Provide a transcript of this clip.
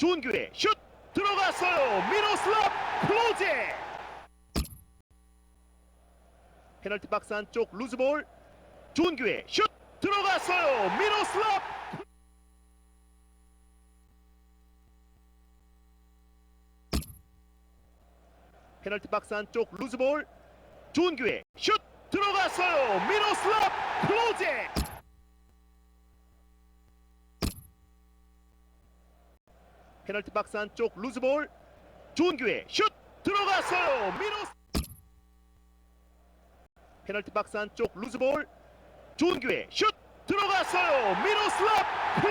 좋은 기회 슛 들어갔어요. 미로슬랍 클로제. 페널티 박스 안쪽 루즈볼. 좋은 기회 슛 들어갔어요. 미로슬랍 페널티 박스 안쪽 루즈볼. 좋은 기회 슛 들어갔어요. 미로슬랍 클로제 페널티 박스 안쪽 루즈볼. 좋은 기회. 슛! 들어갔어요. 미로스. 페널티 박스 안쪽 루즈볼. 좋은 기회. 슛! 들어갔어요. 클로제